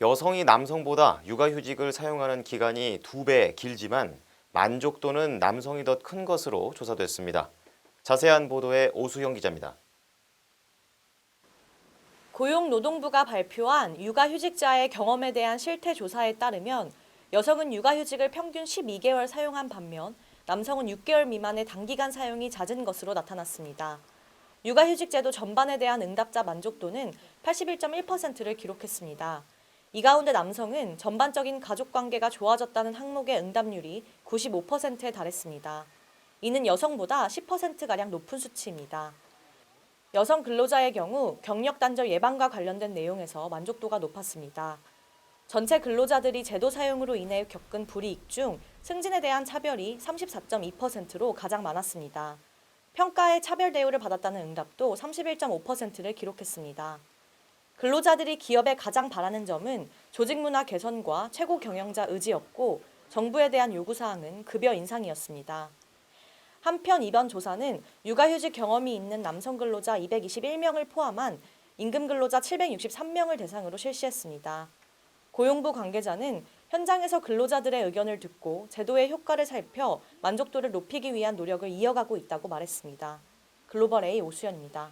여성이 남성보다 육아휴직을 사용하는 기간이 두 배 길지만 만족도는 남성이 더 큰 것으로 조사됐습니다. 자세한 보도에 오수영 기자입니다. 고용노동부가 발표한 육아휴직자의 경험에 대한 실태 조사에 따르면 여성은 육아휴직을 평균 12개월 사용한 반면 남성은 6개월 미만의 단기간 사용이 잦은 것으로 나타났습니다. 육아휴직 제도 전반에 대한 응답자 만족도는 81.1%를 기록했습니다. 이 가운데 남성은 전반적인 가족 관계가 좋아졌다는 항목의 응답률이 95%에 달했습니다. 이는 여성보다 10%가량 높은 수치입니다. 여성 근로자의 경우 경력 단절 예방과 관련된 내용에서 만족도가 높았습니다. 전체 근로자들이 제도 사용으로 인해 겪은 불이익 중 승진에 대한 차별이 34.2%로 가장 많았습니다. 평가에 차별 대우를 받았다는 응답도 31.5%를 기록했습니다. 근로자들이 기업에 가장 바라는 점은 조직 문화 개선과 최고 경영자 의지였고 정부에 대한 요구 사항은 급여 인상이었습니다. 한편 이번 조사는 육아휴직 경험이 있는 남성 근로자 221명을 포함한 임금 근로자 763명을 대상으로 실시했습니다. 고용부 관계자는 현장에서 근로자들의 의견을 듣고 제도의 효과를 살펴 만족도를 높이기 위한 노력을 이어가고 있다고 말했습니다. 글로벌 A 오수연입니다.